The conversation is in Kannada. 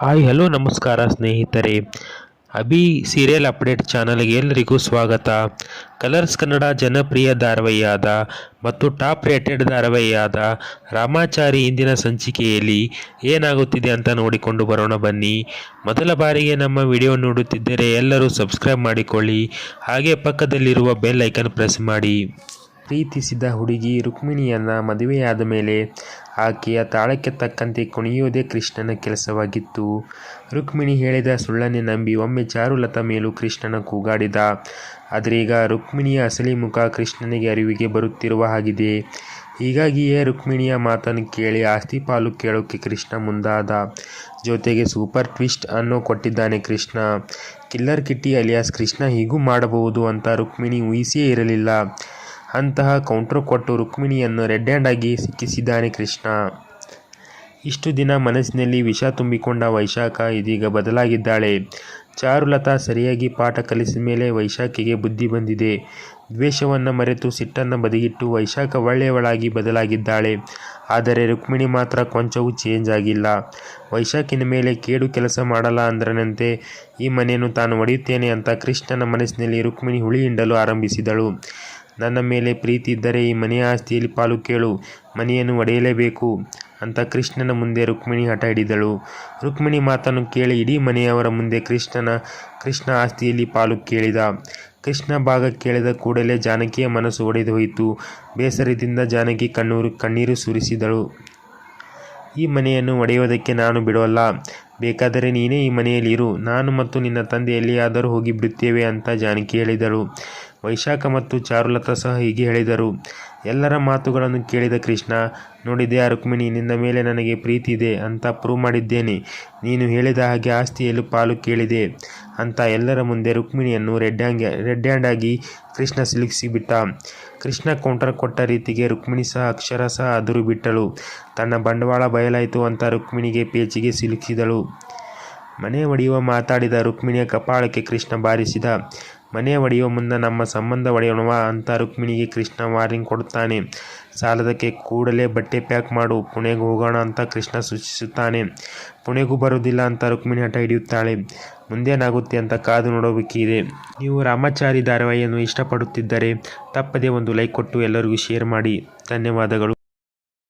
ಹಾಯ್, ಹಲೋ, ನಮಸ್ಕಾರ ಸ್ನೇಹಿತರೆ. ಅಭಿ ಸೀರಿಯಲ್ ಅಪ್ಡೇಟ್ ಚಾನಲ್ಗೆ ಎಲ್ಲರಿಗೂ ಸ್ವಾಗತ. ಕಲರ್ಸ್ ಕನ್ನಡ ಜನಪ್ರಿಯ ಧಾರಾವಾಹಿಯಾದ ಮತ್ತು ಟಾಪ್ ರೇಟೆಡ್ ಧಾರಾವಾಹಿಯಾದ ರಾಮಾಚಾರಿ ಇಂದಿನ ಸಂಚಿಕೆಯಲ್ಲಿ ಏನಾಗುತ್ತಿದೆ ಅಂತ ನೋಡಿಕೊಂಡು ಬರೋಣ ಬನ್ನಿ. ಮೊದಲ ಬಾರಿಗೆ ನಮ್ಮ ವಿಡಿಯೋ ನೋಡುತ್ತಿದ್ದರೆ ಎಲ್ಲರೂ ಸಬ್ಸ್ಕ್ರೈಬ್ ಮಾಡಿಕೊಳ್ಳಿ. ಹಾಗೆ ಪಕ್ಕದಲ್ಲಿರುವ ಬೆಲ್ ಐಕನ್ ಪ್ರೆಸ್ ಮಾಡಿ. ಪ್ರೀತಿಸಿದ ಹುಡುಗಿ ರುಕ್ಮಿಣಿಯನ್ನ ಮದುವೆಯಾದ ಮೇಲೆ ಆಕೆಯ ತಾಳಕ್ಕೆ ತಕ್ಕಂತೆ ಕುಣಿಯುವುದೇ ಕೃಷ್ಣನ ಕೆಲಸವಾಗಿತ್ತು. ರುಕ್ಮಿಣಿ ಹೇಳಿದ ಸುಳ್ಳನ್ನೇ ನಂಬಿ ಒಮ್ಮೆ ಚಾರುಲತಾ ಮೇಲೂ ಕೃಷ್ಣನ ಕೂಗಾಡಿದ. ಆದರೀಗ ರುಕ್ಮಿಣಿಯ ಅಸಲಿ ಮುಖ ಕೃಷ್ಣನಿಗೆ ಅರಿವಿಗೆ ಬರುತ್ತಿರುವ ಹಾಗಿದೆ. ಹೀಗಾಗಿಯೇ ರುಕ್ಮಿಣಿಯ ಮಾತನ್ನು ಕೇಳಿ ಆಸ್ತಿ ಪಾಲು ಕೇಳೋಕೆ ಕೃಷ್ಣ ಮುಂದಾದ. ಜೊತೆಗೆ ಸೂಪರ್ ಟ್ವಿಸ್ಟ್ ಅನ್ನು ಕೊಟ್ಟಿದ್ದಾನೆ ಕೃಷ್ಣ. ಕಿಲ್ಲರ್ ಕಿಟ್ಟಿ ಅಲಿಯಾಸ್ ಕೃಷ್ಣ ಹೀಗೂ ಮಾಡಬಹುದು ಅಂತ ರುಕ್ಮಿಣಿ ಊಹಿಸಿಯೇ ಇರಲಿಲ್ಲ. ಅಂತಹ ಕೌಂಟ್ರ್ ಕೊಟ್ಟು ರುಕ್ಮಿಣಿಯನ್ನು ರೆಡ್ ಹ್ಯಾಂಡ್ ಆಗಿ ಸಿಕ್ಕಿಸಿದ್ದಾನೆ ಕೃಷ್ಣ. ಇಷ್ಟು ದಿನ ಮನಸ್ಸಿನಲ್ಲಿ ವಿಷ ತುಂಬಿಕೊಂಡ ವೈಶಾಖ ಇದೀಗ ಬದಲಾಗಿದ್ದಾಳೆ. ಚಾರುಲತಾ ಸರಿಯಾಗಿ ಪಾಠ ಕಲಿಸಿದ ಮೇಲೆ ವೈಶಾಖಿಗೆ ಬುದ್ಧಿ ಬಂದಿದೆ. ದ್ವೇಷವನ್ನು ಮರೆತು ಸಿಟ್ಟನ್ನು ಬದಿಗಿಟ್ಟು ವೈಶಾಖ ಒಳ್ಳೆಯವಳಾಗಿ ಬದಲಾಗಿದ್ದಾಳೆ. ಆದರೆ ರುಕ್ಮಿಣಿ ಮಾತ್ರ ಕೊಂಚವೂ ಚೇಂಜ್ ಆಗಿಲ್ಲ. ವೈಶಾಖಿನ ಮೇಲೆ ಕೇಡು ಕೆಲಸ ಮಾಡಲ್ಲ ಅಂದ್ರನಂತೆ, ಈ ಮನೆಯನ್ನು ತಾನು ಒಡೆಯುತ್ತೇನೆ ಅಂತ ಕೃಷ್ಣನ ಮನಸ್ಸಿನಲ್ಲಿ ರುಕ್ಮಿಣಿ ಹುಳಿ ಹಿಂಡಲು ಆರಂಭಿಸಿದಳು. ನನ್ನ ಮೇಲೆ ಪ್ರೀತಿ ಇದ್ದರೆ ಈ ಮನೆಯ ಆಸ್ತಿಯಲ್ಲಿ ಪಾಲು ಕೇಳು, ಮನೆಯನ್ನು ಒಡೆಯಲೇಬೇಕು ಅಂತ ಕೃಷ್ಣನ ಮುಂದೆ ರುಕ್ಮಿಣಿ ಹಠ ಹಿಡಿದಳು. ರುಕ್ಮಿಣಿ ಮಾತನ್ನು ಕೇಳಿ ಇಡೀ ಮನೆಯವರ ಮುಂದೆ ಕೃಷ್ಣನ, ಕೃಷ್ಣ ಆಸ್ತಿಯಲ್ಲಿ ಪಾಲು ಕೇಳಿದ. ಕೃಷ್ಣ ಭಾಗ ಕೇಳಿದ ಕೂಡಲೇ ಜಾನಕಿಯ ಮನಸ್ಸು ಒಡೆದು ಹೋಯಿತು. ಬೇಸರದಿಂದ ಜಾನಕಿ ಕಣ್ಣೂರು, ಕಣ್ಣೀರು ಸುರಿಸಿದಳು. ಈ ಮನೆಯನ್ನು ಒಡೆಯುವುದಕ್ಕೆ ನಾನು ಬಿಡೋಲ್ಲ ಬೇಕಾದರೆ ನೀನೇ ಈ ಮನೆಯಲ್ಲಿ ಇರು ನಾನು ಮತ್ತು ನಿನ್ನ ತಂದೆ ಎಲ್ಲಿಯಾದರೂ ಹೋಗಿ ಬಿಡುತ್ತೇವೆ ಅಂತ ಜಾನಕಿ ಹೇಳಿದಳು. ವೈಶಾಖ ಮತ್ತು ಚಾರುಲತಾ ಸಹ ಹೀಗೆ ಹೇಳಿದರು. ಎಲ್ಲರ ಮಾತುಗಳನ್ನು ಕೇಳಿದ ಕೃಷ್ಣ ನೋಡಿದೆಯಾ ರುಕ್ಮಿಣಿ, ನಿನ್ನ ಮೇಲೆ ನನಗೆ ಪ್ರೀತಿ ಇದೆ ಅಂತ ಪ್ರೂವ್ ಮಾಡಿದ್ದೇನೆ. ನೀನು ಹೇಳಿದ ಹಾಗೆ ಆಸ್ತಿಯಲ್ಲೂ ಪಾಲು ಕೇಳಿದೆ ಅಂತ ಎಲ್ಲರ ಮುಂದೆ ರುಕ್ಮಿಣಿಯನ್ನು ರೆಡ್ ಹ್ಯಾಂಗ್, ರೆಡ್ ಹ್ಯಾಂಡ್ ಆಗಿ ಕೃಷ್ಣ ಸಿಲುಕಿಸಿಬಿಟ್ಟ. ಕೃಷ್ಣ ಕೌಂಟರ್ ಕೊಟ್ಟ ರೀತಿಗೆ ರುಕ್ಮಿಣಿ ಸಹ ಅಕ್ಷರ ಸಹ ಅದುರು ಬಿಟ್ಟಳು ತನ್ನ ಬಂಡವಾಳ ಬಯಲಾಯಿತು ಅಂತ ರುಕ್ಮಿಣಿಗೆ ಪೇಚಿಗೆ ಸಿಲುಕಿಸಿದಳು ಮನೆ ಒಡೆಯುವ ಮಾತಾಡಿದ ರುಕ್ಮಿಣಿಯ ಕಪಾಳಕ್ಕೆ ಕೃಷ್ಣ ಬಾರಿಸಿದ. ಮನೆ ಒಡೆಯುವ ಮುನ್ನ ನಮ್ಮ ಸಂಬಂಧ ಒಡೆಯೋಣವ ಅಂತ ರುಕ್ಮಿಣಿಗೆ ಕೃಷ್ಣ ವಾರ್ನಿಂಗ್ ಕೊಡುತ್ತಾನೆ. ಸಾಲದಕ್ಕೆ ಕೂಡಲೇ ಬಟ್ಟೆ ಪ್ಯಾಕ್ ಮಾಡು, ಪುಣೆಗೆ ಹೋಗೋಣ ಅಂತ ಕೃಷ್ಣ ಸೂಚಿಸುತ್ತಾನೆ. ಪುಣೆಗೂ ಬರೋದಿಲ್ಲ ಅಂತ ರುಕ್ಮಿಣಿ ಹಠ ಹಿಡಿಯುತ್ತಾಳೆ. ಮುಂದೇನಾಗುತ್ತೆ ಅಂತ ಕಾದು ನೋಡಬೇಕಿದೆ ನೀವು ರಾಮಾಚಾರಿ ಧಾರಾವಾಹಿಯನ್ನು ಇಷ್ಟಪಡುತ್ತಿದ್ದರೆ ತಪ್ಪದೇ ಒಂದು ಲೈಕ್ ಕೊಟ್ಟು ಎಲ್ಲರಿಗೂ ಶೇರ್ ಮಾಡಿ. ಧನ್ಯವಾದಗಳು.